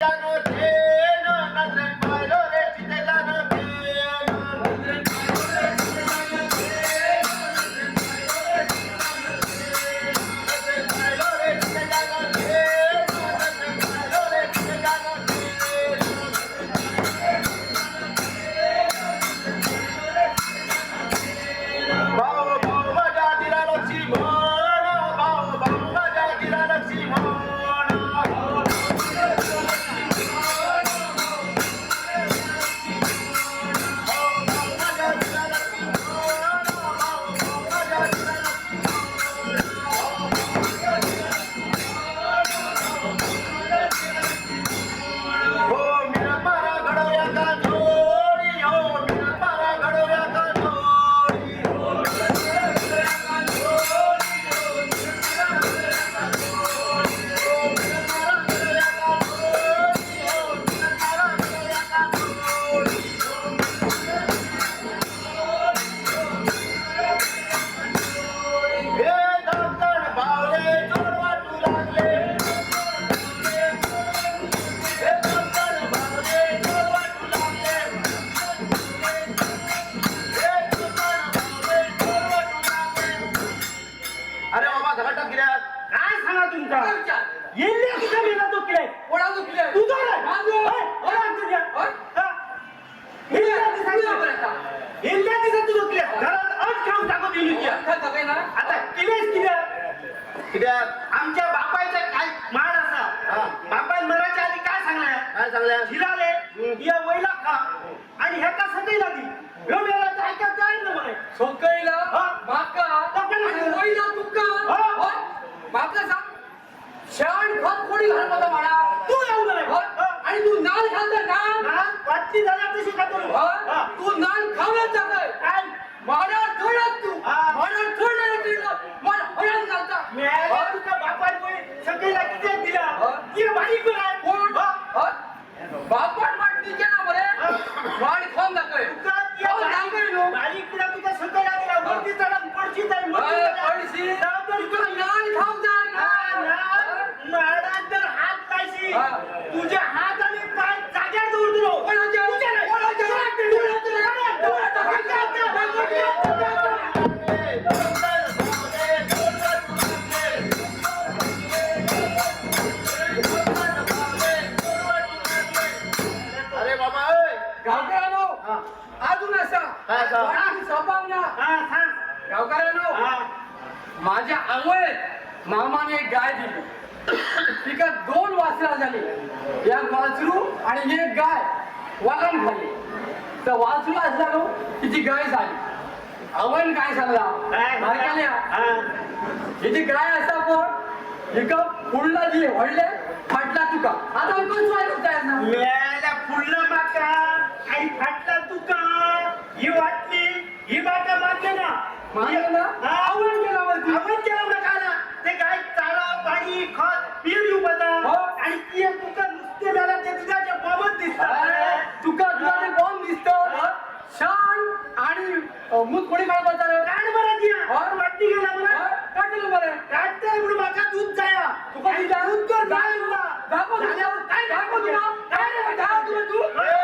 Jagannath. काय सांगा तुमचा? तो तुझ्या. हा. तू. घरात अट टाकत आता आमच्या बापायचं काय माड असा. बापाय मराच्या आधी काय सांगलाय काय सांगल्या झिलाले या वैला खा. आणि ह्याका सदैला दी ह्यो मेला ऐकत जाईल ना म्हणे. सोकळीला हा. माका लोकांना आणि सांग. वहिला तुका हा. होय? माका सांग शाण खत कोणी घालमध्ये म्हणा तू येऊ नये होय? आणि तू नाल खात ना वाटती झाला तशी खातो होय? तू नाल खावत जातोय काय माझ्या थोड्यात तू हा. माझ्या थोड्यात किडलं मला हळद घालता मेला होय? तुका बापाय पोय सगळीला किती दिला हा. ती बारीक पण आहे कोण हा. होय? बापट वाट तिचे ना बरे वाढ खाऊन दाखव तुका ती खाऊन दाखव बारीक- नो बारीक पुढे तुका सगळीला दिला वरती चढा पडशी जाईल वरती होय, चढा. पडशी. जबाबदारी तुला तुला नाल खाऊन जा हा, नाल. ना. माडात जर हात आणि पाय? तुझ्या. कोणाच्या? तुझ्या. अरे बाबा. गावकऱ्यानो हा. अजून असा हा, सांग. गावकऱ्यानो हा. माझ्या आंघोळीत मामाने एक गाय दिली. तिका दोन वासरा झाली. एक वासरू आणि एक गाय वळण झाली. तर वासरू असला नो तिची गाय झाली. आवण काय सांगला? हा. हिची गाय असा पण हिका फुडला दिले वडले फाटला तुका. आता कोण स्वाय होता फुडलं माका. आई फाटला तुका. ही वाटली ही माका मानले ना. मानले ना? ಮುತ್ಕೊಡಿ ಮಾಡಿ ಬರ್ತಾರೆ ನಾನು ಬರತ್ತೀಯ ಅವ್ರ ಮಟ್ಟಿಗೆ ನಮ್ಮನ್ನ ಕಾಟಿಲ್ಲ ಬರ ಕಾಟ್ತಾ ಬಿಡು ಮಕ್ಕ ದೂದ್ ಜಾಯ ತುಪ್ಪ ದೂದ್ ಜಾಯ ಇಲ್ಲ ದಾಪೋ ದಾಪೋ ದಾಪೋ ದಾಪೋ ದಾಪೋ ದಾಪೋ